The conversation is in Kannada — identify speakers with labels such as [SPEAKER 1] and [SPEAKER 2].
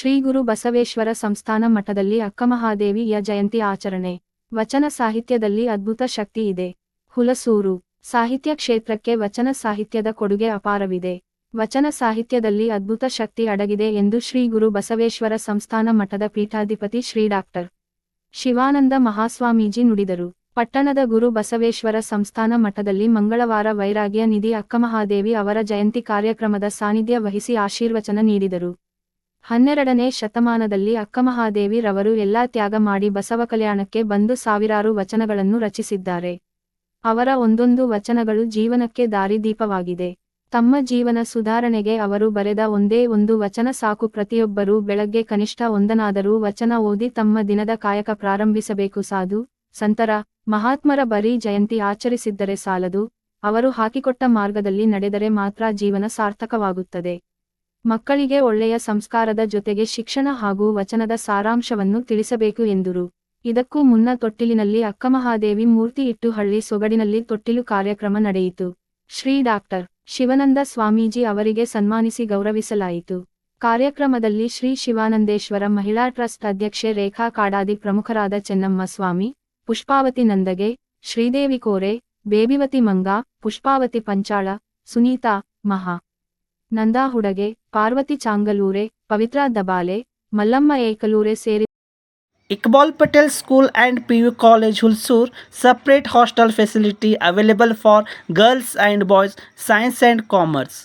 [SPEAKER 1] ಶ್ರೀ ಗುರು ಬಸವೇಶ್ವರ ಸಂಸ್ಥಾನ ಮಠದಲ್ಲಿ ಅಕ್ಕಮಹಾದೇವಿಯ ಜಯಂತಿ ಆಚರಣೆ. ವಚನ ಸಾಹಿತ್ಯದಲ್ಲಿ ಅದ್ಭುತ ಶಕ್ತಿ ಇದೆ. ಹುಲಸೂರು, ಸಾಹಿತ್ಯ ಕ್ಷೇತ್ರಕ್ಕೆ ವಚನ ಸಾಹಿತ್ಯದ ಕೊಡುಗೆ ಅಪಾರವಿದೆ. ವಚನ ಸಾಹಿತ್ಯದಲ್ಲಿ ಅದ್ಭುತ ಶಕ್ತಿ ಅಡಗಿದೆ ಎಂದು ಶ್ರೀ ಗುರು ಬಸವೇಶ್ವರ ಸಂಸ್ಥಾನ ಮಠದ ಪೀಠಾಧಿಪತಿ ಶ್ರೀ ಡಾಕ್ಟರ್ ಶಿವಾನಂದ ಮಹಾಸ್ವಾಮೀಜಿ ನುಡಿದರು. ಪಟ್ಟಣದ ಗುರು ಬಸವೇಶ್ವರ ಸಂಸ್ಥಾನ ಮಠದಲ್ಲಿ ಮಂಗಳವಾರ ವೈರಾಗ್ಯ ನಿಧಿ ಅಕ್ಕಮಹಾದೇವಿ ಅವರ ಜಯಂತಿ ಕಾರ್ಯಕ್ರಮದ ಸಾನ್ನಿಧ್ಯ ವಹಿಸಿ ಆಶೀರ್ವಚನ ನೀಡಿದರು. ಹನ್ನೆರಡನೇ ಶತಮಾನದಲ್ಲಿ ಅಕ್ಕಮಹಾದೇವಿ ರವರು ಎಲ್ಲಾ ತ್ಯಾಗ ಮಾಡಿ ಬಸವ ಕಲ್ಯಾಣಕ್ಕೆ ಬಂದು ಸಾವಿರಾರು ವಚನಗಳನ್ನು ರಚಿಸಿದ್ದಾರೆ. ಅವರ ಒಂದೊಂದು ವಚನಗಳು ಜೀವನಕ್ಕೆ ದಾರಿದೀಪವಾಗಿದೆ. ತಮ್ಮ ಜೀವನ ಸುಧಾರಣೆಗೆ ಅವರು ಬರೆದ ಒಂದೇ ಒಂದು ವಚನ ಸಾಕು ಪ್ರತಿಯೊಬ್ಬರೂ ಬೆಳಗ್ಗೆ ಕನಿಷ್ಠ ಒಂದನಾದರೂ ವಚನ ಓದಿ ತಮ್ಮ ದಿನದ ಕಾಯಕ ಪ್ರಾರಂಭಿಸಬೇಕು. ಸಾಧು, ಸಂತರ, ಮಹಾತ್ಮರ ಬರೀ ಜಯಂತಿ ಆಚರಿಸಿದ್ದರೆ ಸಾಲದು. ಅವರು ಹಾಕಿಕೊಟ್ಟ ಮಾರ್ಗದಲ್ಲಿ ನಡೆದರೆ ಮಾತ್ರ ಜೀವನ ಸಾರ್ಥಕವಾಗುತ್ತದೆ. ಮಕ್ಕಳಿಗೆ ಒಳ್ಳೆಯ ಸಂಸ್ಕಾರದ ಜೊತೆಗೆ ಶಿಕ್ಷಣ ಹಾಗೂ ವಚನದ ಸಾರಾಂಶವನ್ನು ತಿಳಿಸಬೇಕು ಎಂದರು. ಇದಕ್ಕೂ ಮುನ್ನ ತೊಟ್ಟಿಲಿನಲ್ಲಿ ಅಕ್ಕಮಹಾದೇವಿ ಮೂರ್ತಿ ಇಟ್ಟು ಹಳ್ಳಿ ಸೊಗಡಿನಲ್ಲಿ ತೊಟ್ಟಿಲು ಕಾರ್ಯಕ್ರಮ ನಡೆಯಿತು. ಶ್ರೀ ಡಾಕ್ಟರ್ ಶಿವನಂದ ಸ್ವಾಮೀಜಿ ಅವರಿಗೆ ಸನ್ಮಾನಿಸಿ ಗೌರವಿಸಲಾಯಿತು. ಕಾರ್ಯಕ್ರಮದಲ್ಲಿ ಶ್ರೀ ಶಿವಾನಂದೇಶ್ವರ ಮಹಿಳಾ ಟ್ರಸ್ಟ್ ಅಧ್ಯಕ್ಷೆ ರೇಖಾ ಕಾಡಾದಿ ಪ್ರಮುಖರಾದ ಚೆನ್ನಮ್ಮ ಸ್ವಾಮಿ, ಪುಷ್ಪಾವತಿ ನಂದಗೆ, ಶ್ರೀದೇವಿ ಕೋರೆ, ಬೇಬಿವತಿ ಮಂಗ, ಪುಷ್ಪಾವತಿ ಪಂಚಾಳ, ಸುನೀತಾ, ಮಹಾ. ನಂದಾ ಹುಡಗೆ ಪಾರ್ವತಿ ಚಾಂಗಲೂರೆ ಪವಿತ್ರಾ ದಬಾಲೆ ಮಲ್ಲಮ್ಮ ಏಕಲೂರೆ ಸೇರಿ
[SPEAKER 2] Iqbal Patel School and PU College Hulsur separate hostel facility available for girls and boys science and commerce